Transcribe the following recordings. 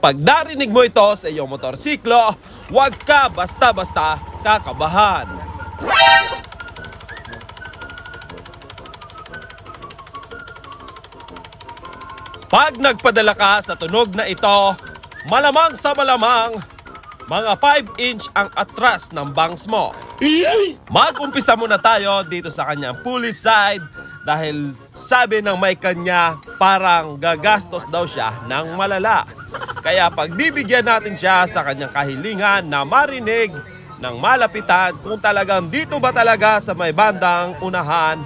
Pag narinig mo ito sa iyong motorsiklo, huwag ka basta-basta kakabahan. Pag nagpadala ka sa tunog na ito, malamang sa malamang, mga 5 inch ang atras ng bangs mo. Mag-umpisa muna tayo dito sa kanyang pulley side dahil sabi ng may kanya parang gagastos daw siya ng malala. Kaya pagbibigyan natin siya sa kanyang kahilingan na marinig ng malapitan kung talagang dito ba talaga sa may bandang unahan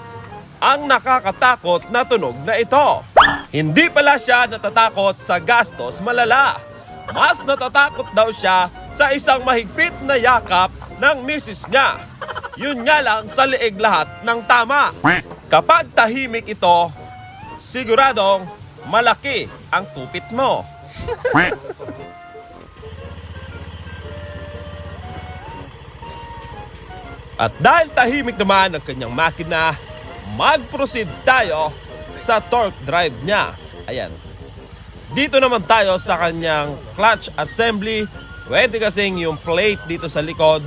ang nakakatakot na tunog na ito. Hindi pala siya natatakot sa gastos malala. Mas natatakot daw siya sa isang mahigpit na yakap ng misis niya. Yun nga lang sa leeg lahat ng tama. Kapag tahimik ito, siguradong malaki ang tupit mo. At dahil tahimik naman ang kanyang makina, mag-proceed tayo sa torque drive niya. Ayan. Dito naman tayo sa kanyang clutch assembly. Pwede kasing yung plate dito sa likod,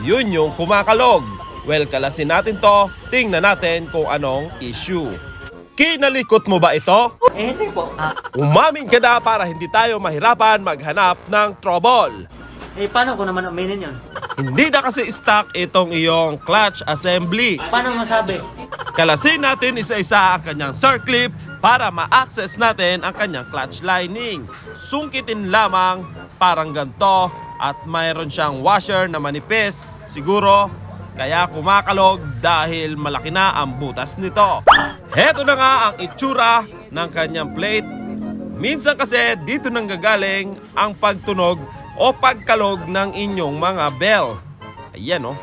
yun yung kumakalog. Well, kalasin natin to. Tingnan natin kung anong issue. Kinalikot mo ba ito? Eh, hindi po. Ah, Umamin ka na para hindi tayo mahirapan maghanap ng trouble. eh, paano ko naman aminin yun? Hindi na kasi stock itong iyong clutch assembly. Paano masabi? Kalasin natin isa-isa ang kanyang circlip para ma-access natin ang kanyang clutch lining. Sungkitin lamang parang ganito at mayroon siyang washer na manipis. Siguro kaya kumakalog dahil malaki na ang butas nito. Heto na nga ang itsura ng kanyang plate. Minsan kasi dito nang gagaling ang pagtunog o pagkalog ng inyong mga bell. Ayan oh.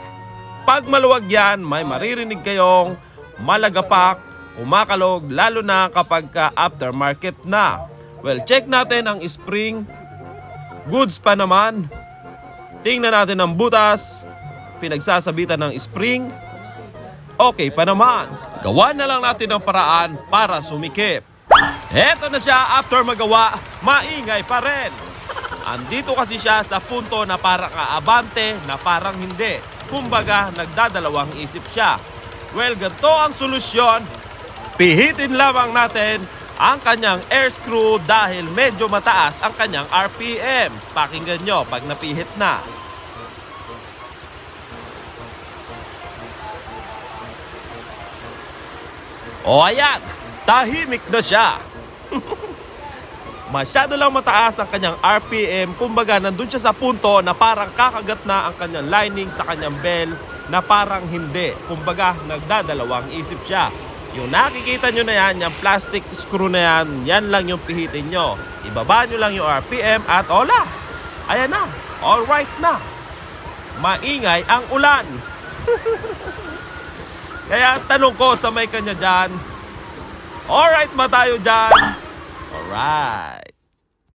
Pag maluwag yan, may maririnig kayong malagapak, kumakalog, lalo na kapag ka aftermarket na. Well, check natin ang spring. Goods pa naman. Tingnan natin ang butas. Pinagsasabitan ng spring. Okay pa naman. Gawa na lang natin ang paraan para sumikip. Heto na siya after magawa, maingay pa rin. Andito kasi siya sa punto na parang aabante na parang hindi. Kumbaga, nagdadalawang isip siya. Well, ganito ang solusyon. Pihitin lamang natin ang kanyang air screw dahil medyo mataas ang kanyang RPM. Pakinggan nyo pag napihit na. O ayan, tahimik na siya. Masyado lang mataas ang kanyang RPM, kumbaga nandun siya sa punto na parang kakagat na ang kanyang lining sa kanyang bell na parang hindi. Kumbaga nagdadalawang isip siya. Yung nakikita nyo na yan, yung plastic screw na yan, yan lang yung pihitin nyo. Ibaba nyo lang yung RPM at ola, ayan na, alright na. Maingay ang ulan. Kaya tanong ko sa may kanya dyan, alright ba tayo dyan? Alright.